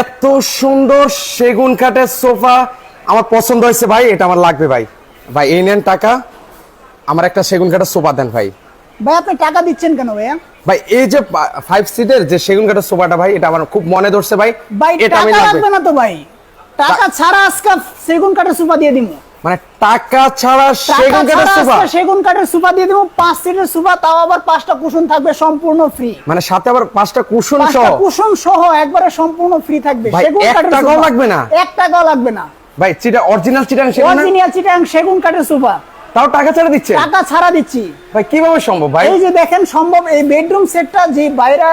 এত সুন্দর সেগুন কাঠের সোফা। আমার পছন্দ হয়েছে ভাই এটা আমার লাগবে ভাই। ভাই এই নেন টাকা। আমার একটা সেগুন কাঠের সোফা দেন ভাই। ভাই আপনি টাকা দিচ্ছেন কেন ভাইয়া? ভাই এই যে ফাইভ সিটের যে সেগুন কাঠের সোফাটা ভাই এটা আমার খুব মনে ধরছে ভাই। ভাই এটা আমি টাকা লাগবে। না তো ভাই। টাকা ছাড়া আজকে সেগুন কাঠের সোফা দিয়ে দিব মানে টাকা ছাড়া সেগুন কাঠের সোফা সেগুন কাঠের দিয়ে দিব পাঁচ সিটের তাও আবার পাঁচটা কুশন থাকবে সম্পূর্ণ ফ্রি মানে সাথে আবার পাঁচটা কুশন সহ? কুশন সহ একবারে সম্পূর্ণ ফ্রি থাকবে। সেগুন এক কাঠের টাকাও লাগবে না? এক টাকাও লাগবে না। ভাই চিটা অরিজিনাল চিটাং সেগুন অরিজিনাল চিটাং সেগুন কাঠের তাও টাকা ছাড়া দিচ্ছে? টাকা ছাড়া দিচ্ছি। ভাই কীভাবে সম্ভব ভাই? এই যে দেখেন সম্ভব এই বেডরুম সেটটা যে বাইরা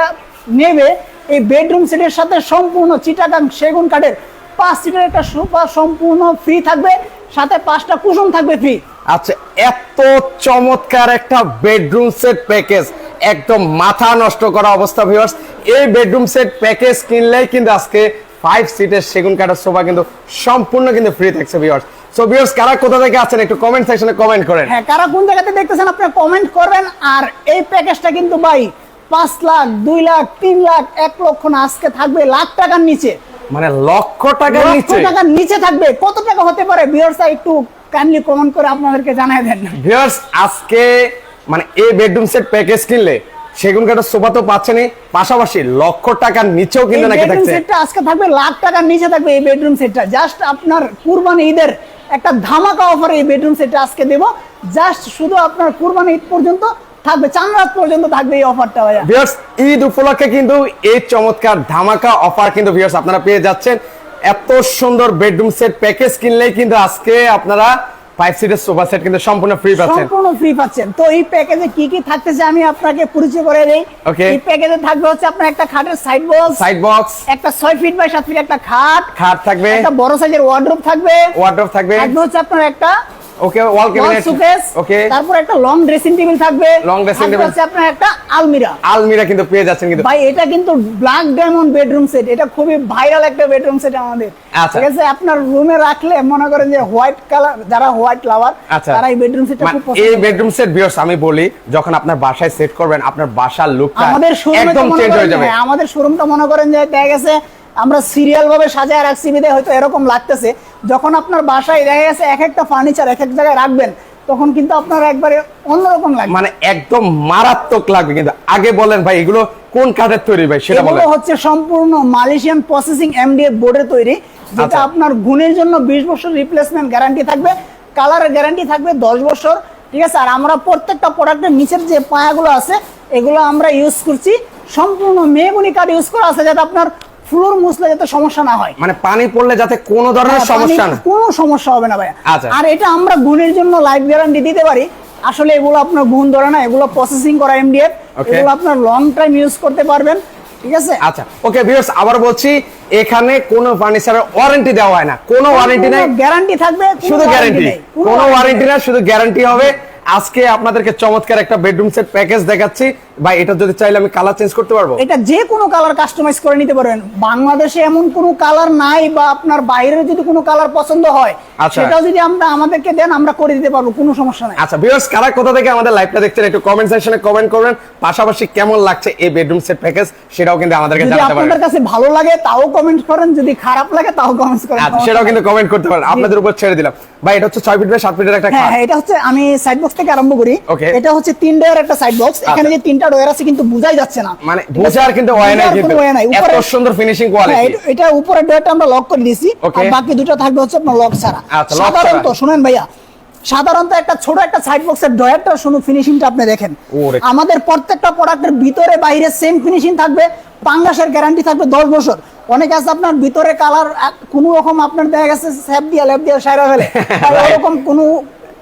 নেবে এই বেডরুম সেটের সাথে সম্পূর্ণ চিটাগাং সেগুন কাঠের পাঁচ সিটের একটা সোফা সম্পূর্ণ ফ্রি থাকবে। সাথে পাঁচটা কুশন থাকবে ফ্রি আচ্ছা এত চমৎকার একটা বেডরুম সেট প্যাকেজ একদম মাথা নষ্ট করা অবস্থা ভিউয়ার্স এই বেডরুম সেট প্যাকেজ কিনলেই কিন্তু আজকে ফাইভ সিটের সেগুন কাঠের সোফা কিন্তু সম্পূর্ণ কিন্তু ফ্রি থাকছে ভিউয়ার্স সো ভিউয়ার্স কারা কোথা থেকে আছেন একটু কমেন্ট সেকশনে কমেন্ট করেন। হ্যাঁ কারা কোন জায়গাতে দেখতেছেন আপনি কমেন্ট করবেন আর এই প্যাকেজটা কিন্তু ভাই পাঁচ লাখ দুই লাখ তিন লাখ এক লক্ষ না আজকে থাকবে লাখ টাকার নিচে। মানে লক্ষ টাকার নিচে। টাকার নিচে থাকবে। কত টাকা হতে পারে? বিয়ার্সা একটু কাইন্ডলি কমেন্ট করে আপনাদেরকে জানাই দেন ভিউয়ার্স আজকে মানে এই বেডরুম সেট প্যাকেজ কিনলে সেগুন কাঠের সোফা তো পাচ্ছেনই। পাশাপাশি লক্ষ টাকার নিচেও কিন্তু নাকি বেডরুম থাকছে। সেটটা আজকে থাকবে লাখ টাকার নিচে থাকবে এই বেডরুম সেটটা জাস্ট আপনার কুরবানি ঈদের একটা ধামাকা অফার এই বেডরুম সেটটা আজকে দেব। জাস্ট শুধু আপনার কুরবানি ঈদ পর্যন্ত থাকবে চার রাত পর্যন্ত থাকবে এই অফারটা ভাইয়া। ভিউয়ার্স ঈদ উপলক্ষে কিন্তু এই চমৎকার ধামাকা অফার কিন্তু ভিউয়ার্স আপনারা পেয়ে যাচ্ছেন। এত সুন্দর বেডরুম সেট প্যাকেজ কিনলেই কিন্তু আজকে আপনারা ফাইভ সিটের সোফা সেট কিন্তু সম্পূর্ণ ফ্রি পাচ্ছেন। সম্পূর্ণ ফ্রি পাচ্ছেন। তো এই প্যাকেজে কি কি থাকতেছে আমি আপনাকে পরিচয় করে দেই. এই প্যাকেজে থাকবে হচ্ছে আপনার একটা খাটের সাইড বক্স সাইড বক্স একটা ছয় ফিট বাই সাত ফিট একটা খাট খাট থাকবে। একটা বড় সাইজের ওয়ার্ড্রোব থাকবে। ওয়ার্ডরোব থাকবে। থাকবে হচ্ছে আপনার একটা ওকে ওয়াল ক্যাবিনেট ওকে তারপর একটা লং ড্রেসিং টেবিল থাকবে। Dressing থাকবে table। হচ্ছে আপনার একটা আলমিরা। আলমিরা কিন্তু পেয়ে যাচ্ছেন কিন্তু। ভাই এটা কিন্তু ব্ল্যাক ডায়মন্ড বেডরুম সেট এটা খুবই ভাইরাল একটা বেডরুম সেট আমাদের। আচ্ছা। ঠিক আছে আপনার রুমে রাখলে মনে করেন যে হোয়াইট কালার যারা হোয়াইট লাভার আচ্ছা। তারা এই বেডরুম সেটটা মানে খুব পছন্দ এই বেডরুম সেট ভিউয়ার্স আমি বলি যখন আপনার বাসায় সেট করবেন আপনার বাসার লুকটা একদম চেঞ্জ হয়ে যাবে। আমাদের শোরুমটা মনে করেন যে দেখা গেছে আমরা সিরিয়াল ভাবে সাজায় রাখছি বিদে হয়তো এরকম লাগতেছে। যখন আপনার বাসায় দেখা গেছে এক একটা ফার্নিচার এক এক জায়গায় রাখবেন তখন কিন্তু আপনার একবারে অন্যরকম লাগবে। মানে একদম মারাত্মক লাগবে কিন্তু। আগে বলেন ভাই এগুলো কোন কাঠের তৈরি ভাই সেটা বলেন। হচ্ছে সম্পূর্ণ মালয়েশিয়ান প্রসেসিং এমডিএফ বোর্ডে তৈরি যেটা আচ্ছা। আপনার গুণের জন্য বিশ বছর রিপ্লেসমেন্ট গ্যারান্টি থাকবে কালারের গ্যারান্টি থাকবে দশ বছর ঠিক আছে? আর আমরা প্রত্যেকটা প্রোডাক্টের নিচের যে পায়াগুলো আছে এগুলো আমরা ইউজ করছি। সম্পূর্ণ মেগুনি কাঠ ইউজ করা আছে যাতে আপনার ফ্লোর মুছলে যাতে সমস্যা না হয়। মানে পানি পড়লে যাতে কোনো ধরনের হ্যাঁ, সমস্যা না কোনো সমস্যা হবে না ভাইয়া। আচ্ছা। আর এটা আমরা গুণের জন্য লাইফ গ্যারান্টি দিতে পারি। আসলে এগুলো আপনার গুণ ধরে না এগুলো প্রসেসিং করা এমডিএফ এগুলো আপনার লং টাইম ইউজ করতে পারবেন ঠিক আছে? আচ্ছা ওকে ভিউয়ার্স আবার বলছি এখানে কোনো ফার্নিচারের ওয়ারেন্টি দেওয়া হয় না। কোনো ওয়ারেন্টি নাই। গ্যারান্টি থাকবে শুধু গ্যারান্টি কোনো ওয়ারেন্টি। না শুধু গ্যারান্টি হবে। আজকে আপনাদেরকে চমৎকার একটা বেডরুম সেট প্যাকেজ দেখাচ্ছি। ভাই এটা যদি চাইলে আমি কালার চেঞ্জ করতে পারব? এটা যে কোনো কালার কাস্টমাইজ করে নিতে পারবেন বাংলাদেশে এমন কোনো কালার নাই বা আপনার বাইরের যদি কোনো কালার পছন্দ হয় আচ্ছা। সেটাও যদি আমরা আমাদেরকে দেন আমরা করে দিতে পারব কোনো সমস্যা নাই। আচ্ছা ভিউয়ার্স কারা কোথা থেকে আমাদের লাইভটা দেখছেন একটু কমেন্ট সেকশনে কমেন্ট করবেন। পাশাপাশি কেমন লাগছে এই বেডরুম সেট প্যাকেজ সেটাও কিন্তু আমাদেরকে যদি জানাতে আপনাদের কাছে ভালো লাগে তাও কমেন্ট করেন যদি খারাপ লাগে তাও কমেন্ট করেন। আচ্ছা সেটাও কিন্তু কমেন্ট করতে পারেন। আপনাদের উপর ছেড়ে দিলাম। ভাই এটা হচ্ছে ছয় ফিট বাই সাত ফিটের একটা হ্যাঁ খাট। হ্যাঁ এটা হচ্ছে আমি সাইড বক্স থেকে আরম্ভ করি. এটা হচ্ছে তিন ডয়ার একটা সাইড বক্স এখানে যে তিনটা ডয়ার আছে কিন্তু বোঝাই যাচ্ছে না। মানে বোঝার কিন্তু হয় না বোঝার কিন্তু নাই। এত সুন্দর ফিনিশিং হ্যাঁ, কোয়ালিটি এটা- এটা উপরের ডয়ারটা আমরা লক করে দিয়েছি। আর বাকি দুটো থাকবে হচ্ছে আপনার লক ছাড়া। আচ্ছা, সাধারণত শুনেন ভাইয়া সাধারণত একটা ছোট একটা সাইড বক্সের ডয়ারটা শুধু ফিনিশিংটা আপনি দেখেন। আমাদের প্রত্যেকটা প্রোডাক্টের ভিতরে বাইরে সেম ফিনিশিং থাকবে পাঙ্গাসের গ্যারান্টি থাকবে দশ বছর। অনেকে আছে আপনার ভিতরে কালার কোনো রকম আপনার দেখা গেছে স্যাপ দিয়া ল্যাপ দিয়া সাইরা ফেলে। ওরকম কোনো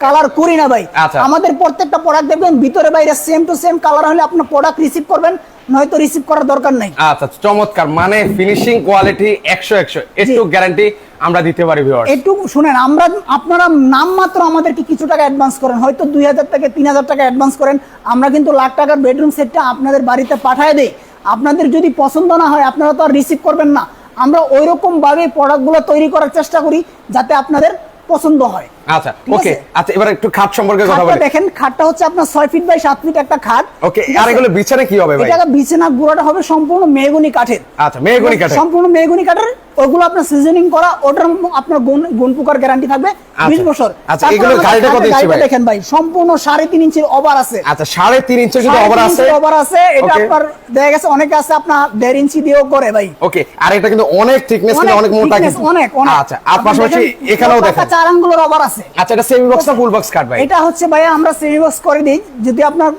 কালার করি না ভাই। আচ্ছা। আমাদের প্রত্যেকটা প্রোডাক্ট দেখবেন ভিতরে বাইরে সেম টু সেম কালার হলে আপনার প্রোডাক্ট রিসিভ করবেন নয়তো রিসিভ করার দরকার নাই। আচ্ছা চমৎকার। মানে ফিনিশিং কোয়ালিটি একশো একশো একটু গ্যারান্টি আমরা দিতে পারি ভিউয়ার্স একটু শুনেন আমরা আপনারা নাম মাত্র আমাদেরকে কিছু টাকা অ্যাডভান্স করেন হয়তো দুই হাজার থেকে তিন হাজার টাকা অ্যাডভান্স করেন। আমরা কিন্তু লাখ টাকার বেডরুম সেটটা আপনাদের বাড়িতে পাঠায় দেই। আপনাদের যদি পছন্দ না হয় আপনারা তো আর রিসিভ করবেন না। আমরা ওই রকম ভাবে প্রোডাক্টগুলো তৈরি করার চেষ্টা করি যাতে আপনাদের পছন্দ হয়। আচ্ছা ওকে আচ্ছা এবার একটু খাট সম্পর্কে কথা বলি। দেখেন খাটটা হচ্ছে আপনার ছয় ফিট বাই সাত ফিট একটা খাট। ওকে আর এগুলো বিছানা কি হবে ভাই? এটা বিছানা গুঁড়াটা হবে সম্পূর্ণ মেহগুনি কাঠের। আচ্ছা মেহগনি কাঠের। সম্পূর্ণ মেহগুনি কাঠের ওগুলো আপনার সিজনিং করা ওটার আপনার গুণ গুণ পোকার গ্যারান্টি থাকবে বিশ বছর। আচ্ছা, তারপর এগুলোর আমাদের গাড়িটা কত ইঞ্চি ভাই? দেখেন ভাই সম্পূর্ণ সাড়ে তিন ইঞ্চির ওভার আছে। আচ্ছা সাড়ে তিন ইঞ্চি কিন্তু ওভার আছে? ওভার আছে এটা আপনার দেখা গেছে অনেকে আছে আপনার দেড় ইঞ্চি দিয়েও করে ভাই। ওকে আর এটা কিন্তু অনেক থিকনেস অনেক মোটা কিন্তু। অনেক অনেক। আচ্ছা আর পাশাপাশি এখানেও দেখেন। চার আঙ্গুলের ওভার আছে। আচ্ছা এটা সেমি বক্স না ফুল বক্স কাট ভাই? এটা হচ্ছে ভাই আমরা সেমি বক্স করে দিই। যদি আপনার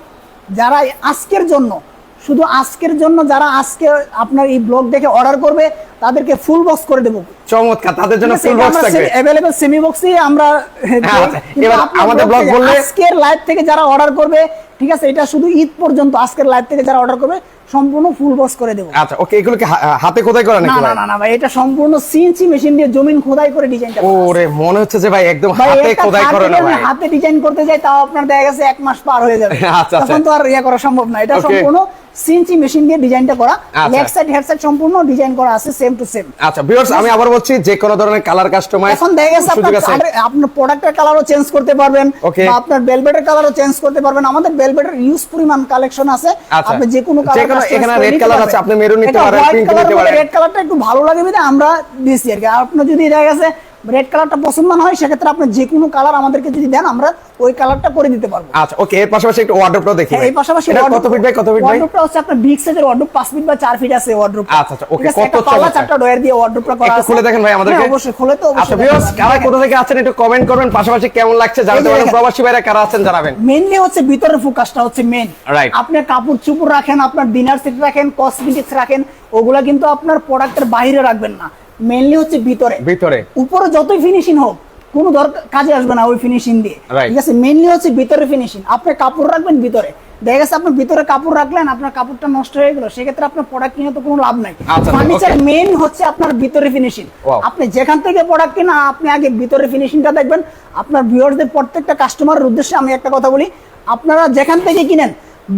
যারা আজকের জন্য শুধু আজকের জন্য যারা আজকে আপনার এই ব্লগ দেখে অর্ডার করবে তাদেরকে ফুল বক্স করে দেবো। চমৎকার তাদের জন্য ফুল বক্স থাকবে। অ্যাভেলেবল সেমি বক্সই আমরা আচ্ছা, এবার আমাদের blog বললে- আজকের লাইভ থেকে যারা অর্ডার করবে ঠিক আছে এটা শুধু ঈদ পর্যন্ত আজকের লাইভ থেকে যারা অর্ডার করবে সম্পূর্ণ ফুল বক্স করে দেবো। আচ্ছা ওকে এগুলো কি হাতে কোথায় করা নাকি না না না ভাই এটা সম্পূর্ণ সিএনসি মেশিন দিয়ে জমিন খোদাই করে ডিজাইনটা ওরে মনে হচ্ছে যে ভাই একদম হাতে খোদাই করে না ভাই। হাতে ডিজাইন করতে যাই তাও আপনার দেখা গেছে এক মাস পার হয়ে যাবে। আচ্ছা, আচ্ছা। তখন তো আর ইয়ে করা সম্ভব না। এটা সম্পূর্ণ সিএনসি মেশিন দিয়ে ডিজাইনটা করা। লেগ সাইড হেড সাইড সম্পূর্ণ ডিজাইন করা আছে সেম টু সেম আচ্ছা ভিউয়ার্স আমি আবার বলছি যে কোনো ধরনের কালার কাস্টমাইজ এখন দেখা গেছে আপনার আপনার প্রোডাক্টের কালারও চেঞ্জ করতে পারবেন বা আপনার বেলভেটের কালারও চেঞ্জ করতে পারবেন। আমাদের বেলভেটের ইউজ পরিমাণ কালেকশন আছে। আচ্ছা। আপনি যে কোনো কালার এখানে রেড কালার আছে, আপনি মেরুন নিতে পারেন, পিঙ্ক নিতে পারেন। রেড কালারটা একটু ভালো লাগে বলে আমরা দিছি আর কি। আপনি আপনার যদি দেখা গেছে রেড কালারটা পছন্দ না হয় সেক্ষেত্রে আপনি যে কোনো কালার আমাদেরকে যদি দেন আমরা ওই কালারটা করে দিতে পারব। আচ্ছা ওকে এর পাশাপাশি একটু ওয়ার্ডরোবটাও দেখি হ্যাঁ, এই পাশাপাশি কত ফিট বাই কত ফিট ভাই? wardrobe টা হচ্ছে আপনার বিগ সাইজের ওয়ার্ডরোব 5 ফিট বা 4 ফিট আছে ওয়ার্ডরোব আচ্ছা, আচ্ছা, okay, কত পাল্লা। চারটা ডয়ার দিয়ে ওয়ার্ডরোবটা করা আছে। খুলে দেখেন ভাই আমাদেরকে। হ্যাঁ, অবশ্যই খুলে তো অবশ্যই আচ্ছা ভিউয়ার্স কারা কোথা থেকে আছেন একটু কমেন্ট করবেন পাশাপাশি কেমন লাগছে জানাতে পারেন প্রবাসী ভাইরা কারা আছেন জানাবেন। মেনলি হচ্ছে ভিতরের ফোকাসটা হচ্ছে মেইন Right. আপনি কাপড় চুপড় রাখেন আপনার ডিনার সেট রাখেন কসমেটিক্স রাখেন ওগুলা কিন্তু আপনার প্রোডাক্টের বাইরে রাখবেন না। মেনলি হচ্ছে ভিতরে। ভিতরে। উপরে যতই ফিনিশিং হোক কোনো দরকার কাজে আসবে না ওই ফিনিশিং দিয়ে। ঠিক আছে? মেনলি হচ্ছে ভিতরে ফিনিশিং আপনি কাপড় রাখবেন ভিতরে। দেখা গেছে আপনি ভিতরে কাপড় রাখলেন আপনার কাপড়টা নষ্ট হয়ে গেল সেক্ষেত্রে আপনার প্রোডাক্ট কিনে তো কোনো লাভ নাই। আচ্ছা, ফার্নিচার okay. মেন হচ্ছে আপনার ভিতরে ফিনিশিং আপনি যেখান থেকে প্রোডাক্ট কিনা আপনি আগে ভিতরে ফিনিশিংটা দেখবেন। আপনার ভিউয়ারদের প্রত্যেকটা কাস্টমারের উদ্দেশ্যে আমি একটা কথা বলি। আপনারা যেখান থেকে কিনেন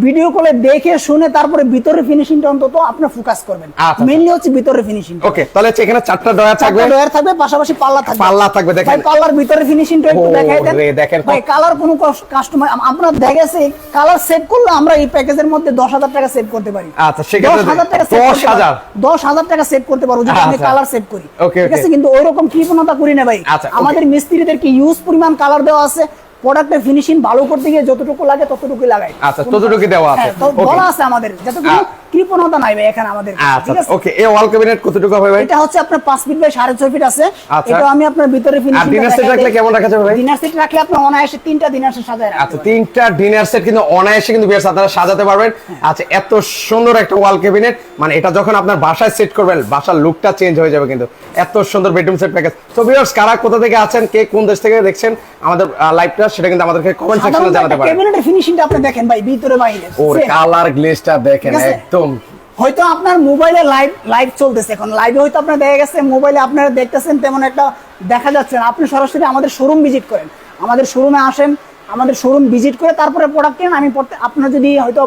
ভিডিও কলে দেখে শুনে তারপরে ভিতরে ফিনিশিংটা অন্তত আপনি ফোকাস করবেন আচ্ছা। মেনলি হচ্ছে ভিতরে ফিনিশিং ওকে তাহলে হচ্ছে এখানে চারটা ডয়া থাকবে ডয়ার থাকবে পাশাপাশি পাল্লা থাকবে পাল্লা থাকবে, দেখেন। ভাই পাল্লার ভিতরে ফিনিশিংটা একটু দেখাই দেন দেখেন ভাই কালার কোনো কাস্টমার আমরা দেখেছি কালার সেভ করলে আমরা এই প্যাকেজের মধ্যে দশ হাজার টাকা সেভ করতে পারি আচ্ছা, সেক্ষেত্রে দশ হাজার টাকা পারি। হাজার? দশ হাজার টাকা সেভ করতে পারব যদি আমি আচ্ছা। কালার সেভ করি ঠিক আছে কিন্তু ওই রকম কৃপণতা করি না ভাই আচ্ছা. আমাদের মিস্ত্রিদেরকে ইউজ পরিমাণ কালার দেওয়া আছে প্রোডাক্টের ফিনিশিং ভালো করতে গিয়ে যতটুকু লাগে ততটুকুই লাগাই আচ্ছা, ততটুকুই দেওয়া আছে। হ্যাঁ. বলা আছে আমাদের যাতে কোনো আ- কৃপণতা নাই ভাই এখানে আমাদের। আচ্ছা ওকে এই ওয়াল ক্যাবিনেট কতটুকু হবে ভাই? এটা হচ্ছে আপনার পাঁচ ফিট বাই সাড়ে ছয় ফিট আছে। আচ্ছা। এটা আমি আপনার ভিতরে আর ডিনার সেট রাখলে কেমন রাখা যাবে ভাই? ডিনার সেট রাখলে আপনি অনায়াসে তিনটা ডিনার সেট সাজায় রাখতে আচ্ছা তিনটা ডিনার সেট কিন্তু অনায়াসে কিন্তু আপনারা সাজাতে পারবেন। আচ্ছা এত সুন্দর একটা ওয়াল ক্যাবিনেট মানে এটা যখন আপনার বাসায় সেট করবেন বাসার লুকটা চেঞ্জ হয়ে যাবে কিন্তু। এত সুন্দর বেডরুম সেট প্যাকেজ তো বিয়ার্স কারা কোথা থেকে আছেন কে কোন দেশ থেকে দেখছেন আমাদের লাইভটা সেটা কিন্তু আমাদেরকে কমেন্ট সেকশনে জানাতে পারেন। ক্যাবিনেটের ফিনিশিংটা আপনি দেখেন ভাই ভিতরে বাইরে ওর কালার গ্লেজটা দেখেন ঠিক আছে? হয়তো আপনার মোবাইলে লাইভ লাইভ চলতেছে এখন। লাইভে হয়তো আপনার দেখা গেছে মোবাইলে আপনারা দেখতেছেন তেমন একটা দেখা যাচ্ছে না। আপনি সরাসরি আমাদের শোরুম ভিজিট করেন। আমাদের শোরুমে আসেন, আমাদের শোরুম ভিজিট করে তারপরে প্রোডাক্ট কেনেন। আমি আপনার যদি হয়তো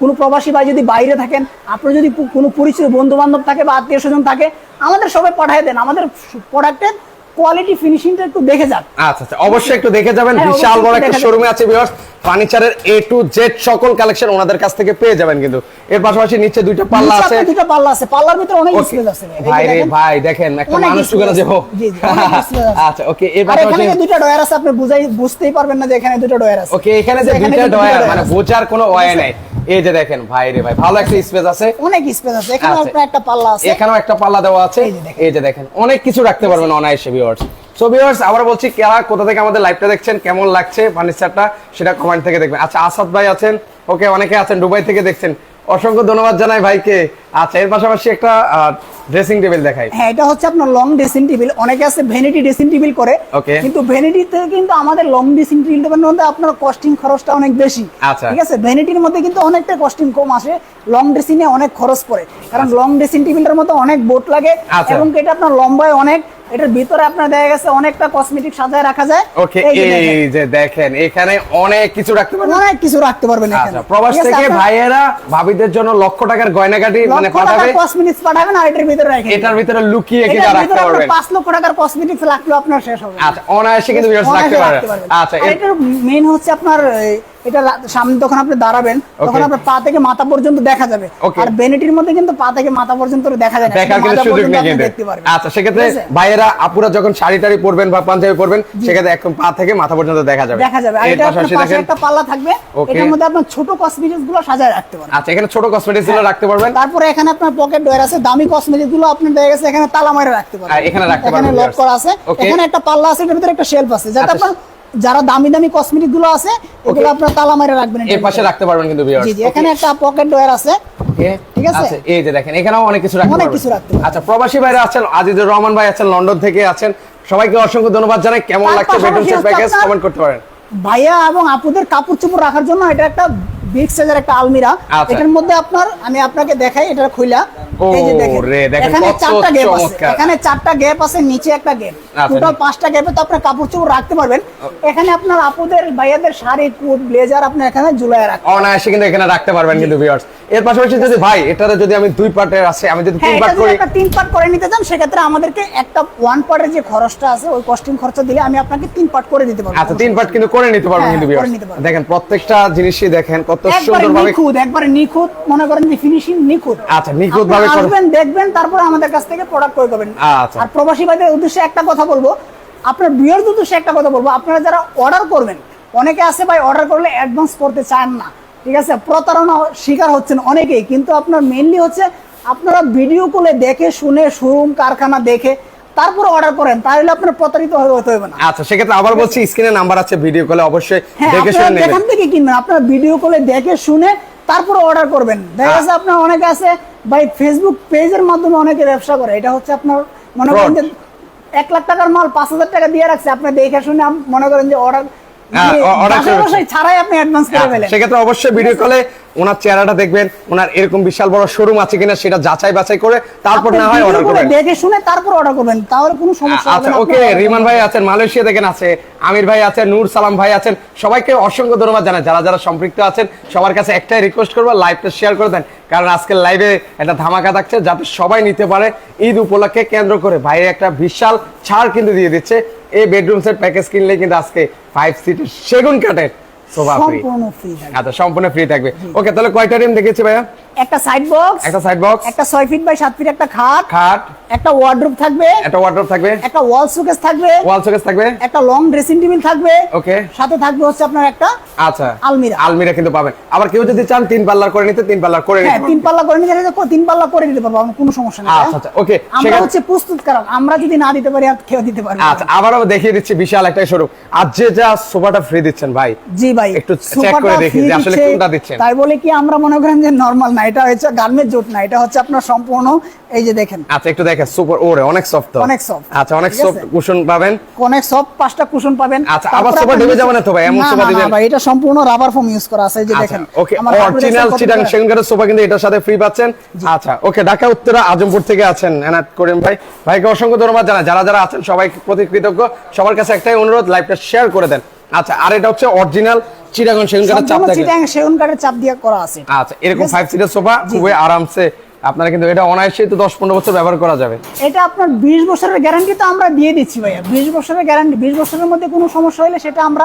কোনো প্রবাসী ভাই যদি বাইরে থাকেন, আপনার যদি কোনো পরিচিত বন্ধু বান্ধব থাকে বা আত্মীয় স্বজন থাকে, আমাদের সবাই পাঠিয়ে দেন। আমাদের প্রোডাক্টের কোয়ালিটি ফিনিশিংটা একটু দেখে যান। আচ্ছা আচ্ছা অবশ্যই একটু দেখে যাবেন। হ্যাঁ, বিশাল বড় একটা শোরুমে আছে ভিউয়ার্স ফার্নিচারের এ টু জেড সকল কালেকশন ওনাদের কাছ থেকে পেয়ে যাবেন কিন্তু। এর পাশাপাশি নিচে দুইটা পাল্লা আছে। দুটো পাল্লা আছে। পাল্লার ভিতরে অনেক স্পেস আছে ভাই। রে ভাই দেখেন একটা মানুষ টুকানো আছে। আচ্ছা ওকে এর আর এখানে পাশাপাশি দুইটা ডয়ার আছে আপনি বুঝাই বুঝতেই পারবেন না যে এখানে দুটো ডয়ার আছে। ওকে এখানে যে দুইটা দুটো ডয়ার মানে। বোঝার কোনো ওয়ে নাই। এই যে দেখেন ভাই রে ভাই ভালো একটা স্পেস আছে। অনেক স্পেস আছে এখানে। আপনার একটা পাল্লা আছে। এখানেও একটা পাল্লা দেওয়া আছে। এই যে দেখেন। এই যে দেখেন অনেক কিছু রাখতে পারবেন অনায়াসে ভিউয়ার্স সো ভিউয়ার্স আবার বলছি কারা কোথা থেকে আমাদের লাইভটা দেখছেন কেমন লাগছে ফার্নিচারটা সেটা কমেন্ট থেকে দেখবেন। আচ্ছা আসাদ ভাই আছেন ওকে অনেকে আছেন দুবাই থেকে দেখছেন। অসংখ্য ধন্যবাদ জানাই ভাইকে। আচ্ছা এর পাশাপাশি একটা ড্রেসিং টেবিল দেখাই। হ্যাঁ এটা হচ্ছে আপনার লং ড্রেসিং টেবিল অনেকে আছে ভ্যানিটি ড্রেসিং টেবিল করে। কিন্তু ভ্যানিটিতে কিন্তু আমাদের লং ড্রেসিং টেবিলের মধ্যে আপনার কস্টিং খরচটা অনেক বেশি। আচ্ছা। ঠিক আছে? ভ্যানিটির মধ্যে কিন্তু অনেকটা কস্টিং কম আসে। লং ড্রেসিং এ অনেক খরচ পড়ে। কারণ লং ড্রেসিং টেবিলটার মধ্যে অনেক বোট লাগে। আচ্ছা। এবং এটা আপনার লম্বায় অনেক এটার ভিতরে আপনার দেখা গেছে অনেকটা কসমেটিক সাজায় রাখা যায়। ওকে এই যে দেখেন, এখানে অনেক কিছু রাখতে পারবেন? অনেক কিছু রাখতে পারবেন এখানে। আচ্ছা প্রবাস থেকে ভাইয়েরা ভাবিদের জন্য লক্ষ টাকার গয়না গয়নাগাটি মানে লক্ষ পাঠাবে। টাকার কসমেটিক্স পাঠাবেন আর এটার ভিতরে রাখেন। এটার ভিতরে লুকিয়ে এটার রাখতে পারবেন। পাঁচ লক্ষ টাকার কসমেটিক্স রাখলেও আপনার শেষ হবে। আচ্ছা অনায়াসে কিন্তু রাখতে পারবেন। আচ্ছা এটার মেইন হচ্ছে আপনার এটা সামনে যখন আপনি দাঁড়াবেন তখন আপনার পা থেকে মাথা পর্যন্ত দেখা যাবে। আর বেনিটির মধ্যে কিন্তু পা থেকে মাথা পর্যন্ত দেখা যায় না। দেখার কিন্তু সুযোগ নেই কিন্তু আচ্ছা সেক্ষেত্রে ভাইয়েরা আপুরা যখন শাড়ি টাড়ি পরবেন বা পাঞ্জাবি পরবেন সেক্ষেত্রে একদম পা থেকে মাথা পর্যন্ত দেখা যাবে। দেখা যাবে। আর এটা পাশে একটা পাল্লা থাকবে। এটার মধ্যে আপনার ছোট কসমেটিক্সগুলো সাজায় রাখতে পারেন আচ্ছা এখানে ছোট কসমেটিক্সগুলো রাখতে পারবেন। তারপরে এখানে আপনার পকেট ডয়ার আছে দামি কসমেটিকগুলো আপনি দেখা গেছে এখানে তালা মারে রাখতে পারেন আর এখানে রাখতে এখানে লক করা আছে। এখানে একটা পাল্লা আছে এটার ভিতরে একটা শেলফ আছে। যাতে আচ্ছা। আপনার যারা দামি দামি কসমেটিকগুলো আছে এগুলো আপনার তালা মারে রাখবেন এর পাশে রাখতে পারবেন কিন্তু ভিউয়ার্স জি জি এখানে একটা পকেট ডয়ার আছে। ঠিক আছে? আচ্ছা এই যে দেখেন এখানেও অনেক কিছু রাখতে অনেক কিছু রাখতে আচ্ছা প্রবাসী ভাইরা আছেন আজিজুর রহমান ভাই আছেন লন্ডন থেকে আছেন। সবাইকে অসংখ্য ধন্যবাদ জানাই। কেমন লাগছে বেডরুম সেট প্যাকেজ কমেন্ট করতে পারেন। ভাইয়া এবং আপুদের কাপড় চোপড় রাখার জন্য এটা একটা বিগ সাইজের একটা আলমিরা। আচ্ছা। এটার মধ্যে আপনার আমি আপনাকে দেখাই এটা খুইলা এখানে চারটা গ্যাপ আছে। নিচে একটা গ্যাপ আচ্ছা। টোটাল পাঁচটা গ্যাপে তো আপনার কাপড় চোপড় রাখতে পারবেন। এখানে আপনার আপুদের ভাইয়াদের শাড়ি কোট ব্লেজার আপনি এখানে ঝুলায় রাখেন অনায়াসে কিন্তু এখানে রাখতে পারবেন কিন্তু ভিউয়ার্স এর পাশাপাশি যদি ভাই এটারে যদি আমি দুই পার্টের আছে আমি যদি হ্যাঁ তিন পার্ট করি তিন পার্ট করে নিতে চান সেক্ষেত্রে আমাদেরকে একটা ওয়ান পার্টের যে খরচটা আছে ওই কস্টিং খরচ দিলে আমি আপনাকে তিন পার্ট করে দিতে পারব। আচ্ছা তিন পার্ট কিন্তু করে নিতে হ্যাঁ, কিন্তু। নিতে পারবেন। দেখেন প্রত্যেকটা জিনিসই দেখেন কত নিখুঁত একবারে নিখুঁত মনে করেন যে ফিনিশিং নিখুঁত। আচ্ছা, নিখুঁত ভাবে আসবেন দেখবেন তারপর আমাদের কাছ থেকে প্রোডাক্ট ক্রয় করবেন। আর প্রবাসী ভাইদের উদ্দেশ্যে একটা কথা বলব। আপনার বিয়ের উদ্দেশ্যে একটা কথা বলব। আপনারা যারা অর্ডার করবেন অনেকে আছে ভাই অর্ডার করলে অ্যাডভান্স করতে চান না। ঠিক আছে? প্রতারণা শিকার হচ্ছেন অনেকেই। কিন্তু আপনার মেইনলি হচ্ছে আপনারা ভিডিও কলে দেখে শুনে শোরুম কারখানা দেখে তারপরে অর্ডার করেন। তাহলে আপনার প্রতারিত হতে হবে না। আচ্ছা সেক্ষেত্রে আবার বলছি স্ক্রিনে নাম্বার আছে ভিডিও কলে অবশ্যই হ্যাঁ দেখে শুনে নেবেন। থেকে কিনবেন আপনারা ভিডিও কলে দেখে শুনে তারপরে অর্ডার করবেন। দেখা যাচ্ছে আপনার অনেকে আছে ভাই ফেসবুক পেজের মাধ্যমে অনেকে ব্যবসা করে। এটা হচ্ছে আপনার মনে করেন যে এক লাখ টাকার মাল পাঁচ হাজার টাকা দিয়ে রাখছে আপনি দেখে শুনে মনে করেন যে অর্ডার হ্যাঁ, ছাড়াই আপনি অ্যাডভান্স করে আচ্ছা, ফেলেন। সেক্ষেত্রে অবশ্যই ভিডিও কলে ওনার চেহারাটা দেখবেন ওনার এরকম বিশাল বড় শোরুম আছে কিনা সেটা যাচাই বাছাই করে তারপর না হয় অর্ডার করবেন। দেখে শুনে তারপর অর্ডার করবেন তাহলে কোনো সমস্যা হবে আচ্ছা না ওকে রিমান ভাই আছেন মালয়েশিয়া থেকে আছে আমির ভাই আছেন নূর সালাম ভাই আছেন সবাইকে অসংখ্য ধন্যবাদ জানাই। যারা যারা সম্পৃক্ত আছেন সবার কাছে একটাই রিকোয়েস্ট করব লাইভটা শেয়ার করে দেন। কারণ আজকের লাইভে একটা ধামাকা থাকছে যাতে সবাই নিতে পারে ঈদ উপলক্ষে কেন্দ্র করে। ভাই একটা বিশাল ছাড় কিন্তু দিয়ে দিচ্ছে। এই বেডরুম সেট প্যাকেজ কিনলে কিন্তু আজকে ফাইভ সিটের সেগুন কাঠের সম্পূর্ণ ফ্রি থাকবে। আচ্ছা সম্পূর্ণ ফ্রি থাকবে। ওকে তাহলে কয়টা রিম দেখেছি ভাইয়া? একটা সাইড বক্স একটা সাইড বক্স একটা ছয় ফিট বাই সাত ফিট একটা খাট খাট একটা ওয়ার্ড্রোব থাকবে একটা থাকবে একটা ওয়াল সুকেস থাকবে ওয়াল শোকেস থাকবে একটা লং ড্রেসিং টেবিল থাকবে ওকে। সাথে থাকবে হচ্ছে আপনার একটা আচ্ছা আলমিরা। আলমিরা কিন্তু পাবেন। আবার কেউ যদি চান তিন পাল্লার করে নিতে তিন পাল্লার করে হ্যাঁ তিন পাল্লা করে নিতে তিন পাল্লা করে পারব কোনো সমস্যা নেই। আচ্ছা আচ্ছা ওকে আমরা হচ্ছে প্রস্তুত কারণ আমরা যদি না দিতে পারি আর কেউ দিতে পারবে আচ্ছা আবারও দেখিয়ে দিচ্ছি বিশাল একটা শোরুম আর যে যা সোফাটা ফ্রি দিচ্ছেন ভাই জি ভাই একটু সোফাটা করে দেখি যে আসলে কোনটা দিচ্ছেন। তাই বলে কি আমরা মনে করেন যে নরমাল না এটা হচ্ছে গার্মেন্ট জোট না এটা হচ্ছে আপনার সম্পূর্ণ এই যে দেখেন। আচ্ছা একটু দেখেন সুপার ওরে অনেক সফট তো। অনেক soft, আচ্ছা অনেক সফট কুশন পাবেন। অনেক সব পাঁচটা কুশন পাবেন। আচ্ছা, আবার সোফা আপনার যাবে না তো ভাই? এমন না দিবেন? ভাই এটা সম্পূর্ণ রাবার ফোম ইউজ করা আছে এই যে আচ্ছা দেখেন। ওকে অরিজিনাল চিটাং সুন্দর? সেগুন সোফা কিন্তু এটার সাথে ফ্রি পাচ্ছেন। আচ্ছা ওকে ঢাকা উত্তরা আজমপুর থেকে আছেন এনায়েত করিম ভাই। ভাইকে অসংখ্য ধন্যবাদ জানাই। যারা যারা আছেন সবাইকে প্রতি কৃতজ্ঞ। সবার কাছে একটাই অনুরোধ লাইভটা শেয়ার করে দেন। আচ্ছা আর এটা হচ্ছে অরিজিনাল চিটাগন সেগুন কাঠের চাপ সম্পূর্ণ থাকে। চিটাং সেগুন কাঠের চাপ দিয়ে করা আছে আচ্ছা এরকম ঠিক আছে? ফাইভ সিটার সোফা খুবই আরামসে আপনারা কিন্তু এটা অনায়াসে তো দশ পনেরো বছর ব্যবহার করা যাবে। এটা আপনার বিশ বছরের গ্যারান্টি তো আমরা দিয়ে দিচ্ছি ভাইয়া। বিশ বছরের গ্যারান্টি বিশ বছরের মধ্যে কোনো সমস্যা হলে সেটা আমরা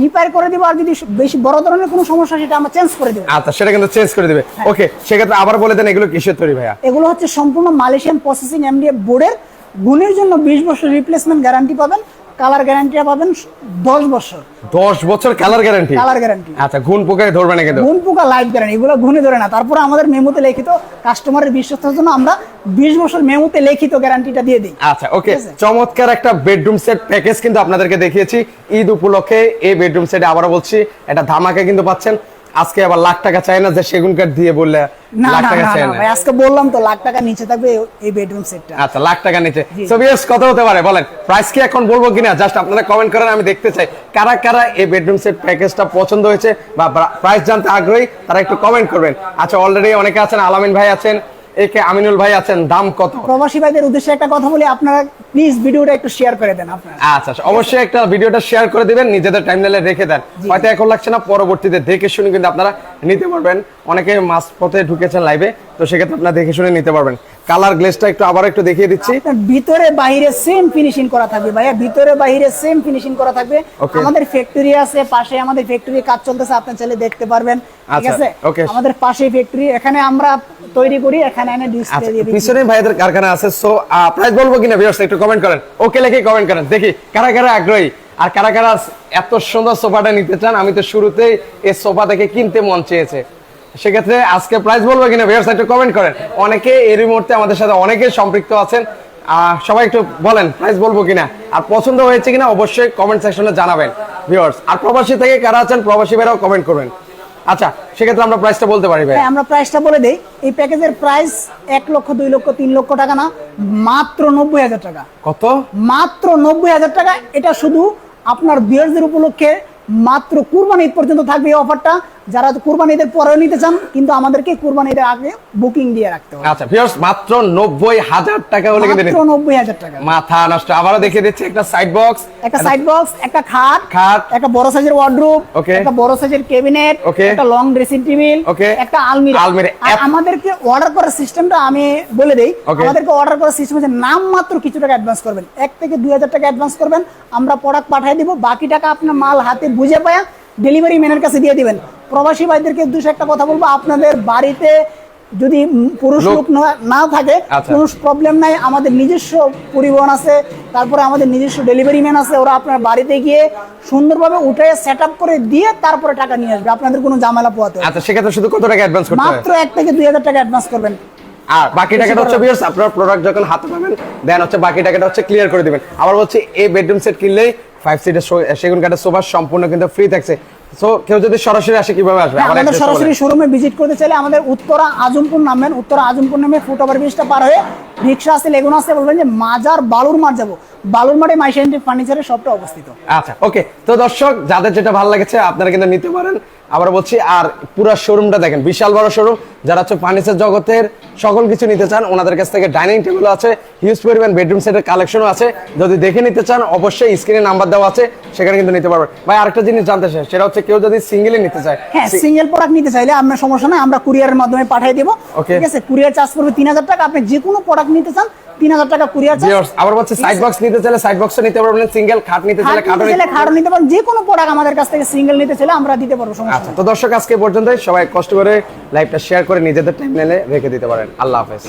রিপেয়ার করে দিব আর যদি বেশি বড় ধরনের কোনো সমস্যা সেটা আমরা চেঞ্জ করে দেবো। আচ্ছা সেটা কিন্তু চেঞ্জ করে দিবে। হ্যাঁ। ওকে সেক্ষেত্রে আবার বলে দেন এগুলো কিসের তৈরি ভাইয়া? এগুলো হচ্ছে সম্পূর্ণ মালয়েশিয়ান প্রসেসিং এমডিএফ বোর্ডের গুণের জন্য বিশ বছর রিপ্লেসমেন্ট গ্যারান্টি পাবেন। কালার গ্যারান্টি পাবেন দশ বছর। দশ বছর কালার গ্যারান্টি কালার গ্যারান্টি আচ্ছা ঘুন পোকায় ধরবে না কিন্তু। গুণ পোকা লাইফ গ্যারান্টি এগুলো গুণে ধরে না। তারপরে আমাদের মেমোতে লিখিত কাস্টমারের বিশ্বস্তের জন্য আমরা বিশ বছর মেমোতে লিখিত গ্যারান্টিটা দিয়ে দিই। আচ্ছা ওকে চমৎকার একটা বেডরুম সেট প্যাকেজ কিন্তু আপনাদেরকে দেখিয়েছি। ঈদ উপলক্ষে এই বেডরুম সেটে আবারও বলছি এটা ধামাকা কিন্তু পাচ্ছেন। আজকে আবার লাখ টাকা চাই না যে সেগুন কাঠ দিয়ে বললে লাখ টাকা চাই না আজকে বললাম তো লাখ টাকা নিচে থাকবে এই- বেডরুম সেটটা আচ্ছা লাখ টাকা নিচে। সো কত হতে পারে বলেন প্রাইস কি এখন বলব কিনা? জাস্ট আপনারা কমেন্ট করেন আমি দেখতে চাই। কারা কারা এই বেডরুম সেট প্যাকেজটা পছন্দ হয়েছে বা প্রাইস জানতে আগ্রহী তারা একটু কমেন্ট করবেন। আচ্ছা অলরেডি অনেকে আছেন আলামিন ভাই আছেন একে আমিনুল ভাই আছেন দাম কত? প্রবাসী ভাইদের উদ্দেশ্যে একটা কথা বলি আপনারা প্লিজ ভিডিওটা একটু শেয়ার করে দেন আপনারা। আচ্ছা আচ্ছা, অবশ্যই একটা ভিডিওটা শেয়ার করে দিবেন নিজেদের টাইমলাইনে রেখে দেন। হয়তো এখন লাগছে না পরবর্তীতে দেখে শুনে কিন্তু আপনারা নিতে পারবেন। অনেকে মাছ পথে ঢুকেছেন লাইভে তো সেক্ষেত্রে আপনারা দেখে শুনে নিতে পারবেন। কালার গ্লেসটা একটু আবার একটু দেখিয়ে দিচ্ছি। ভিতরে বাইরে সেম ফিনিশিং করা থাকবে ভাইয়া। ভিতরে বাইরে সেম ফিনিশিং করা থাকবে। আমাদের ফ্যাক্টরি আছে পাশে আমাদের ফ্যাক্টরি কাজ চলতেছে আপনি চাইলে দেখতে পারবেন। ঠিক আচ্ছা, আছে? আমাদের পাশে ফ্যাক্টরি এখানে আমরা তৈরি করি এখানে এনে ডিসপ্লে আচ্ছা দিয়ে পিছনে ভাইদের কারখানা আছে সো প্রাইস বলব কিনা ভিউয়ার্স একটু কমেন্ট করেন। ওকে লিখে কমেন্ট করেন। দেখি, কারা কারা আগ্রহী? আর কারা কারা এত সুন্দর সোফাটা নিতে চান? আমি তো শুরুতেই এই সোফা থেকে কিনতে মন চেয়েছে। সেক্ষেত্রে আজকে প্রাইস বলব কিনা? একটু কমেন্ট করেন। অনেকে এরই মুহূর্তে আমাদের সাথে অনেকে সম্পৃক্ত আছেন। সবাই একটু বলেন প্রাইস বলব কিনা? আর পছন্দ হয়েছে কিনা? অবশ্যই কমেন্ট সেকশনে জানাবেন। ভিউয়ার্স আর প্রবাসী থেকে কারা আছেন? প্রবাসী ভাইরাও কমেন্ট করবেন। আচ্ছা সেক্ষেত্রে আমরা প্রাইসটা বলতে পারি ভাই। হ্যাঁ আমরা প্রাইসটা বলে দেই। এই প্যাকেজের প্রাইস এক লক্ষ দুই লক্ষ তিন লক্ষ টাকা না মাত্র নব্বই হাজার টাকা। কত? মাত্র নব্বই হাজার টাকা। এটা শুধু আপনার বিয়ার্সের উপলক্ষে মাত্র কুরবানি ঈদ পর্যন্ত থাকবে এই অফারটা যারা কুরবানি ঈদের পরেও নিতে চান কিন্তু আমাদেরকে কুরবানি ঈদের আগে বুকিং দিয়ে রাখতে হবে। আচ্ছা ভিউয়ার্স মাত্র নব্বই হাজার টাকা হলে কিন্তু মাত্র নব্বই হাজার টাকা। মাথা নষ্ট। আবারও দেখিয়ে দিচ্ছি একটা সাইড বক্স একটা সাইড বক্স একটা খাট খাট। একটা বড় সাইজের ওয়ার্ডরোব একটা বড় সাইজের ক্যাবিনেট একটা লং ড্রেসিং টেবিল একটা আলমিরা। আলমিরা। আমাদেরকে অর্ডার করার সিস্টেমটা আমি বলে দেই. আমাদেরকে অর্ডার করার সিস্টেম হচ্ছে নাম মাত্র কিছু টাকা অ্যাডভান্স করবেন। এক থেকে দুই হাজার টাকা অ্যাডভান্স করবেন। আমরা প্রোডাক্ট পাঠিয়ে দিব বাকি টাকা আপনার মাল হাতে বুঝে পায়া ডেলিভারি ম্যানের কাছে দিয়ে দিবেন। প্রবাসী ভাইদেরকে দুশো একটা কথা বলব। আপনাদের বাড়িতে যদি পুরুষ লোক- না- থাকে আচ্ছা। কোনো প্রবলেম নাই আমাদের নিজস্ব পরিবহন আছে তারপরে আমাদের নিজস্ব ডেলিভারি ম্যান আছে ওরা আপনার বাড়িতে গিয়ে সুন্দরভাবে উঠে সেট করে দিয়ে তারপরে টাকা নিয়ে আসবে। আপনাদের কোনো ঝামেলা পোয়াতে আচ্ছা সেক্ষেত্রে শুধু কত টাকা অ্যাডভান্স করতে মাত্র এক থেকে দুই হাজার টাকা অ্যাডভান্স করবেন। আর বাকি টাকাটা হচ্ছে ভিউয়ার্স আপনার প্রোডাক্ট যখন হাতে পাবেন দেন হচ্ছে বাকি টাকাটা হচ্ছে ক্লিয়ার করে দিবেন। আবার বলছি এই বেডরুম সেট কিনলেই ফাইভ সিটের সেগুন কাঠের সোফা সম্পূর্ণ কিন্তু ফ্রি থাকছে। সো কেউ যদি সরাসরি আসে কীভাবে আসবে? আমাদের সরাসরি শোরুমে ভিজিট করতে চাইলে আমাদের উত্তরা আজমপুর নামবেন। উত্তরা আজমপুর নামে ফুট ওভার ব্রিজটা পার হয়ে রিক্সা আছে লেগুন আছে বলবেন যে মাজার বালুর মাঠ যাব। বালুর মাঠে মাইশেন্টি ফার্নিচারের সবটা অবস্থিত। আচ্ছা ওকে তো দর্শক যাদের যেটা ভালো লাগেছে আপনারা কিন্তু নিতে পারেন। আবার বলছি আর পুরো শোরুমটা দেখেন বিশাল বড় শোরুম যারা হচ্ছে ফার্নিচার জগতের সকল কিছু নিতে চান ওনাদের কাছ থেকে ডাইনিং টেবিল আছে হিউজ পরিমাণ বেডরুম সেটের কালেকশনও আছে। যদি দেখে নিতে চান অবশ্যই স্ক্রিনে নাম্বার দেওয়া আছে সেখানে কিন্তু নিতে পারবেন। ভাই আরেকটা জিনিস জানতে চাই সেটা হচ্ছে কেউ যদি সিঙ্গেলি নিতে চায় হ্যাঁ সিঙ্গেল প্রোডাক্ট নিতে চাইলে আপনার সমস্যা নাই আমরা কুরিয়ারের মাধ্যমে পাঠিয়ে দেবো. ঠিক আছে? কুরিয়ার চার্জ পড়বে তিন হাজার টাকা আপনি যে কোনো প্রোডাক্ট নিতে চান তিন হাজার। টাকা কুরিয়ার আবার বলছে সাইড বক্স নিতে চাইলে সাইড বক্সও নিতে পারবেন সিঙ্গেল খাট নিতে চাইলে খাট নিতে খাটও নিতে পারবেন যে কোনো প্রোডাক্ট আমাদের কাছ থেকে সিঙ্গেল নিতে চাইলে আমরা দিতে পারব সমস্যা আচ্ছা তো দর্শক আজকে পর্যন্ত সবাই কষ্ট করে লাইভটা শেয়ার করে নিজেদের টাইম রেখে দিতে পারেন। আল্লাহ হাফেজ।